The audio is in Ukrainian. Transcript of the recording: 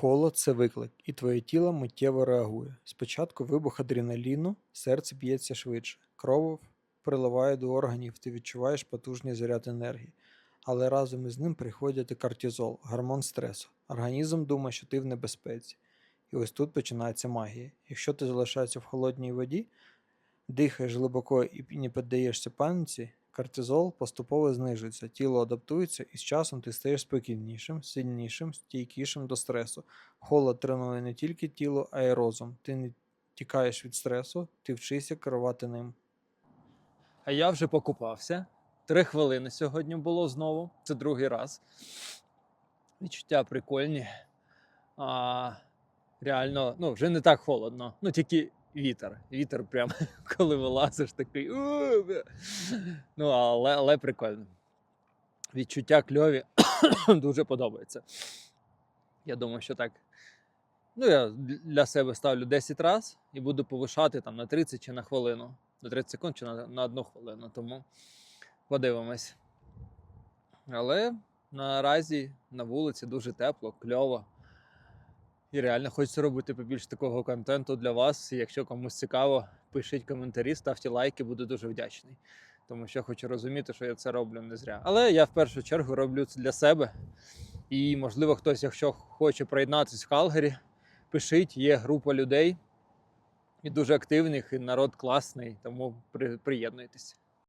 Холод це виклик, і твоє тіло миттєво реагує. Спочатку вибух адреналіну, серце б'ється швидше, кров приливає до органів, ти відчуваєш потужний заряд енергії. Але разом із ним приходить і кортизол, гормон стресу. Організм думає, що ти в небезпеці. І ось тут починається магія. Якщо ти залишаєшся в холодній воді, дихаєш глибоко і не піддаєшся паніці, кортизол поступово знижується, тіло адаптується, і з часом ти стаєш спокійнішим, сильнішим, стійкішим до стресу. Холод тренує не тільки тіло, а й розум. Ти не тікаєш від стресу, ти вчишся керувати ним. А я вже покупався. Три хвилини сьогодні було знову. Це другий раз. Відчуття прикольні. А, реально, ну, вже не так холодно. Ну, тільки вітер. Вітер прям, коли вилазиш, такий. Ну, але, але прикольно. Відчуття кльові дуже подобається. Я думаю, що так. Ну, я для себе ставлю 10 разів і буду повишати там на 30 чи на хвилину. На 30 секунд чи на, на одну хвилину. Тому подивимось. Але наразі на вулиці дуже тепло, кльово. І реально хочеться робити побільше такого контенту для вас. Якщо комусь цікаво, пишіть коментарі, ставте лайки, буду дуже вдячний. Тому що хочу розуміти, що я це роблю не зря. Але я в першу чергу роблю це для себе. І, можливо, хтось, якщо хоче приєднатися в Калгарі, пишіть, є група людей і дуже активних, і народ класний, тому при, приєднуйтесь.